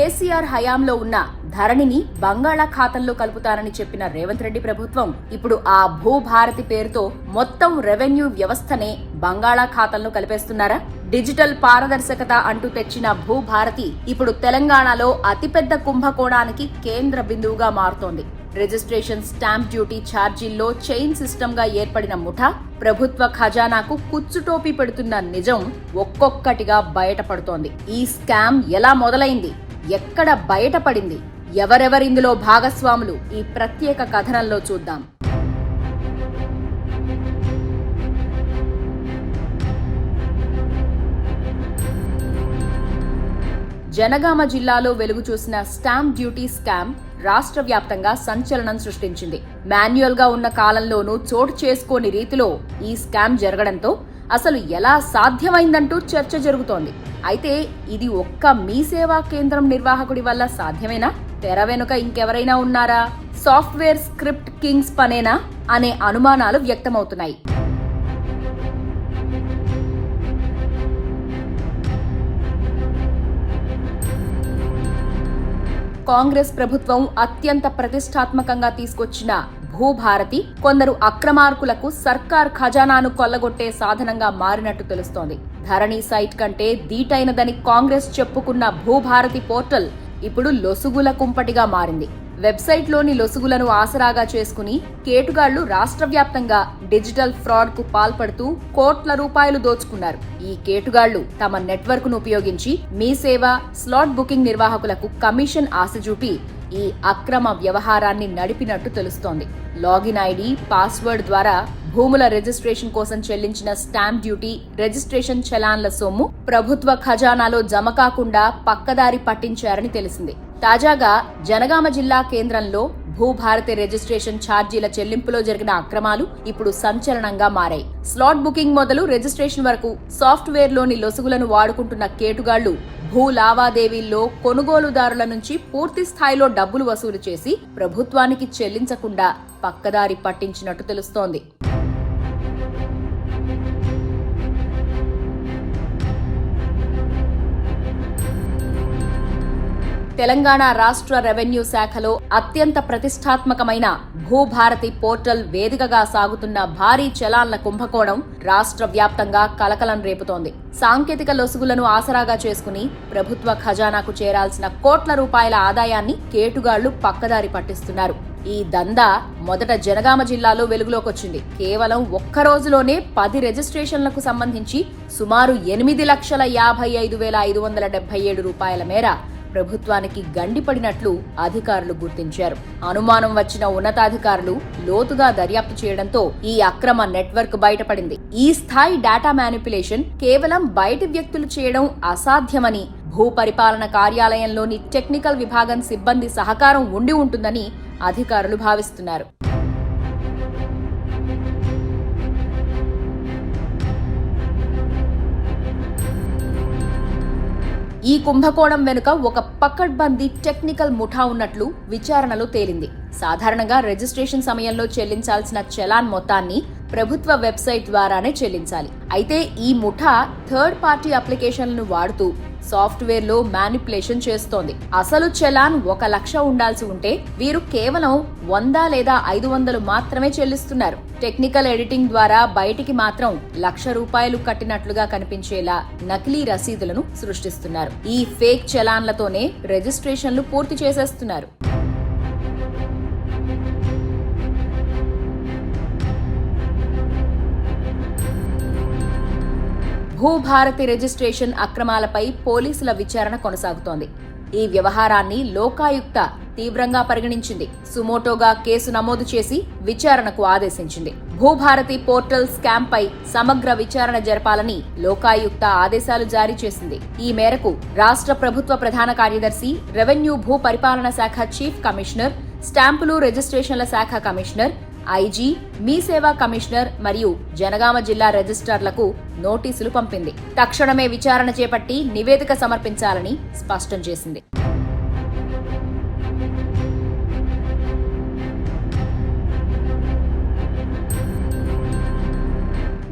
కేసీఆర్ హయాంలో ఉన్న ధరణిని బంగాళాఖాతంలో కలుపుతారని చెప్పిన రేవంత్ రెడ్డి ప్రభుత్వం ఇప్పుడు ఆ భూభారతి పేరుతో మొత్తం రెవెన్యూ వ్యవస్థనే బంగాళాఖాతంలో కలిపేస్తున్నారా? డిజిటల్ పారదర్శకత అంటూ తెచ్చిన భూభారతి ఇప్పుడు తెలంగాణలో అతిపెద్ద కుంభకోణానికి కేంద్ర బిందువుగా మారుతోంది. రిజిస్ట్రేషన్ స్టాంప్ డ్యూటీ ఛార్జీల్లో చైన్ సిస్టమ్గా ఏర్పడిన ముఠ ప్రభుత్వ ఖజానాకు కుచ్చుటోపీ పెడుతున్న నిజం ఒక్కొక్కటిగా బయటపడుతోంది. ఈ స్కామ్ ఎలా మొదలైంది? ఎక్కడ బయటపడింది? ఎవరెవరిందులో భాగస్వాములు? ఈ ప్రత్యేక కథనంలో చూద్దాం. జనగామ జిల్లాలో వెలుగు చూసిన స్టాంప్ డ్యూటీ స్కామ్ రాష్ట్ర వ్యాప్తంగా సంచలనం సృష్టించింది. మాన్యువల్గా ఉన్న కాలంలోనూ చోటు చేసుకోని రీతిలో ఈ స్కామ్ జరగడంతో అసలు ఎలా సాధ్యమైందంటూ చర్చ జరుగుతోంది. అయితే ఇది ఒక్క మీ సేవా కేంద్రం నిర్వాహకుడి వల్ల సాధ్యమేనా? తెర వెనుక ఇంకెవరైనా ఉన్నారా? సాఫ్ట్వేర్ స్క్రిప్ట్ కింగ్స్ పనేనా? అనే అనుమానాలు వ్యక్తమవుతున్నాయి. కాంగ్రెస్ ప్రభుత్వం అత్యంత ప్రతిష్టాత్మకంగా తీసుకొచ్చిన భూభారతి కొందరు అక్రమార్కులకు సర్కార్ ఖజానాను కొల్లగొట్టే సాధనంగా మారినట్టు తెలుస్తోంది. ధరణి సైట్ కంటే దీటైనదని కాంగ్రెస్ చెప్పుకున్న భూభారతి పోర్టల్ ఇప్పుడు లొసుగుల కుంపటిగా మారింది. వెబ్సైట్లోని లొసుగులను ఆసరాగా చేసుకుని కేటుగాళ్ళు రాష్ట్ర వ్యాప్తంగా డిజిటల్ ఫ్రాడ్కు పాల్పడుతూ కోట్ల రూపాయలు దోచుకున్నారు. ఈ కేటుగాళ్ళు తమ నెట్వర్క్ను ఉపయోగించి మీ సేవ స్లాట్ బుకింగ్ నిర్వాహకులకు కమిషన్ ఆశ చూపి ఈ అక్రమ వ్యవహారాన్ని నడిపినట్టు తెలుస్తోంది. లాగిన్ ఐడి పాస్వర్డ్ ద్వారా భూముల రిజిస్ట్రేషన్ కోసం చెల్లించిన స్టాంప్ డ్యూటీ రిజిస్ట్రేషన్ చలాన్ల సొమ్ము ప్రభుత్వ ఖజానాలో జమ కాకుండా పక్కదారి పట్టించారని తెలిసింది. తాజాగా జనగామ జిల్లా కేంద్రంలో భూభారతి రిజిస్ట్రేషన్ ఛార్జీల చెల్లింపులో జరిగిన అక్రమాలు ఇప్పుడు సంచలనంగా మారాయి. స్లాట్ బుకింగ్ మొదలు రిజిస్ట్రేషన్ వరకు సాఫ్ట్వేర్లోని లొసుగులను వాడుకుంటున్న కేటుగాళ్ళు భూ లావాదేవీల్లో కొనుగోలుదారుల నుంచి పూర్తి స్థాయిలో డబ్బులు వసూలు చేసి ప్రభుత్వానికి చెల్లించకుండా పక్కదారి పట్టించినట్టు తెలుస్తోంది. తెలంగాణ రాష్ట్ర రెవెన్యూ శాఖలో అత్యంత ప్రతిష్టాత్మకమైన భూభారతి పోర్టల్ వేదికగా సాగుతున్న భారీ చలాన్ల కుంభకోణం రాష్ట్ర వ్యాప్తంగా కలకలం రేపుతోంది. సాంకేతిక లొసుగులను ఆసరాగా చేసుకుని ప్రభుత్వ ఖజానాకు చేరాల్సిన కోట్ల రూపాయల ఆదాయాన్ని కేటుగాళ్ళు పక్కదారి పట్టిస్తున్నారు. ఈ దందా మొదట జనగామ జిల్లాలో వెలుగులోకొచ్చింది. కేవలం ఒక్క రోజులోనే పది రిజిస్ట్రేషన్లకు సంబంధించి సుమారు ఎనిమిది లక్షల యాభై ఐదు వేల ఐదు వందల డెబ్బై ఏడు రూపాయల మేర ప్రభుత్వానికి గండిపడినట్లు అధికారులు గుర్తించారు. అనుమానం వచ్చిన ఉన్నతాధికారులు లోతుగా దర్యాప్తు చేయడంతో ఈ అక్రమ నెట్వర్క్ బయటపడింది. ఈ స్థాయి డేటా మ్యానిపులేషన్ కేవలం బయటి వ్యక్తులు చేయడం అసాధ్యమని భూ పరిపాలన కార్యాలయంలోని టెక్నికల్ విభాగం సిబ్బంది సహకారం ఉండి ఉంటుందని అధికారులు భావిస్తున్నారు. ఈ కుంభకోణం వెనుక ఒక పకడ్బందీ టెక్నికల్ ముఠా ఉన్నట్లు విచారణలో తేలింది. సాధారణంగా రిజిస్ట్రేషన్ సమయంలో చెల్లించాల్సిన చలాన్ మొత్తాన్ని ప్రభుత్వ వెబ్సైట్ ద్వారానే చెల్లించాలి. అయితే ఈ ముఠా థర్డ్ పార్టీ అప్లికేషన్లను వాడుతూ సాఫ్ట్వేర్లో మ్యానిపులేషన్ చేస్తోంది. అసలు చలాన్ ఒక లక్ష ఉండాల్సి ఉంటే వీరు కేవలం వంద లేదా ఐదు వందలు మాత్రమే చెల్లిస్తున్నారు. టెక్నికల్ ఎడిటింగ్ ద్వారా బయటికి మాత్రం లక్ష రూపాయలు కట్టినట్లుగా కనిపించేలా నకిలీ రసీదులను సృష్టిస్తున్నారు. ఈ ఫేక్ చలాన్లతోనే రిజిస్ట్రేషన్లు పూర్తి చేసేస్తున్నారు. భూభారతి రిజిస్ట్రేషన్ అక్రమాలపై పోలీసుల విచారణ కొనసాగుతోంది. ఈ వ్యవహారాన్ని లోకాయుక్త తీవ్రంగా పరిగణించింది. సుమోటోగా కేసు నమోదు చేసి విచారణకు ఆదేశించింది. భూభారతి పోర్టల్ స్కామ్ పై సమగ్ర విచారణ జరపాలని లోకాయుక్త ఆదేశాలు జారీ చేసింది. ఈ మేరకు రాష్ట్ర ప్రభుత్వ ప్రధాన కార్యదర్శి రెవెన్యూ భూ పరిపాలన శాఖ చీఫ్ కమిషనర్ స్టాంపులు రిజిస్ట్రేషన్ల శాఖ కమిషనర్ ఐజీ మీ సేవా కమిషనర్ మరియు జనగామ జిల్లా రిజిస్ట్రార్లకు నోటీసులు పంపింది. తక్షణమే విచారణ చేపట్టి నివేదిక సమర్పించాలని స్పష్టం చేసింది.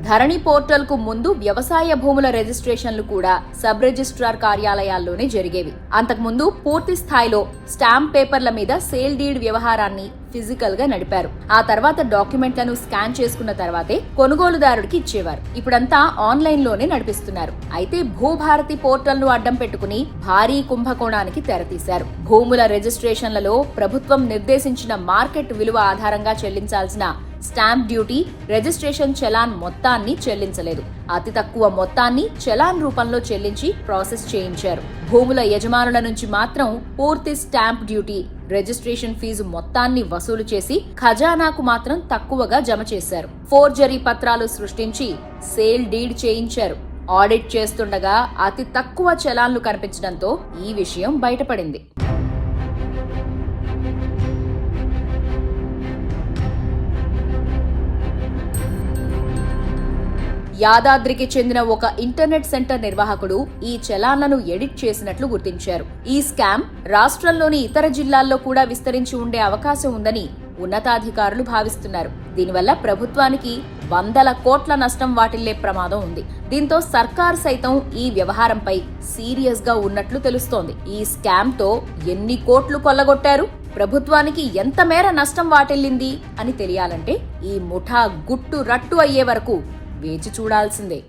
ధరణి పోర్టల్కు ముందు వ్యవసాయ భూముల రిజిస్ట్రేషన్లు కూడా సబ్ రిజిస్ట్రార్ కార్యాలయాల్లోనే జరిగేవి. అంతకుముందు పూర్తి స్థాయిలో స్టాంప్ పేపర్ల మీద సేల్ డీడ్ వ్యవహారాన్ని ఫిజికల్గా నడిపారు. ఆ తర్వాత డాక్యుమెంట్లను స్కాన్ చేసుకున్న తర్వాతే కొనుగోలుదారుడికి ఇచ్చేవారు. ఇప్పుడంతా ఆన్లైన్లోనే నడిపిస్తున్నారు. అయితే భూభారతి పోర్టల్ను అడ్డం పెట్టుకుని భారీ కుంభకోణానికి తెరతీశారు. భూముల రిజిస్ట్రేషన్లలో ప్రభుత్వం నిర్దేశించిన మార్కెట్ విలువ ఆధారంగా చెల్లించాల్సిన స్టాంప్ డ్యూటీ రిజిస్ట్రేషన్ చలాన్ మొత్తాన్ని చెల్లించలేదు. అతి తక్కువ మొత్తాన్ని చలాన్ రూపంలో చెల్లించి ప్రాసెస్ చేయించారు. భూముల యజమానుల నుంచి మాత్రం పూర్తి స్టాంప్ డ్యూటీ రిజిస్ట్రేషన్ ఫీజు మొత్తాన్ని వసూలు చేసి ఖజానాకు మాత్రం తక్కువగా జమ చేశారు. ఫోర్జరీ పత్రాలు సృష్టించి సేల్ డీడ్ చేయించారు. ఆడిట్ చేస్తుండగా అతి తక్కువ చలాన్లు కనిపించడంతో ఈ విషయం బయటపడింది. యాదాద్రికి చెందిన ఒక ఇంటర్నెట్ సెంటర్ నిర్వాహకుడు ఈ చలాన్లను ఎడిట్ చేసినట్లు గుర్తించారు. ఈ స్కామ్ రాష్ట్రంలోని ఇతర జిల్లాల్లో కూడా విస్తరించి ఉండే అవకాశం ఉందని ఉన్నతాధికారులు భావిస్తున్నారు. దీనివల్ల ప్రభుత్వానికి వందల కోట్ల నష్టం వాటిల్లే ప్రమాదం ఉంది. దీంతో సర్కార్ సైతం ఈ వ్యవహారంపై సీరియస్గా ఉన్నట్లు తెలుస్తోంది. ఈ స్కామ్తో ఎన్ని కోట్లు కొల్లగొట్టారు? ప్రభుత్వానికి ఎంత మేర నష్టం వాటిల్లింది అని తెలియాలంటే ఈ ముఠా గుట్టు రట్టు అయ్యే వరకు వేచి చూడాల్సిందే.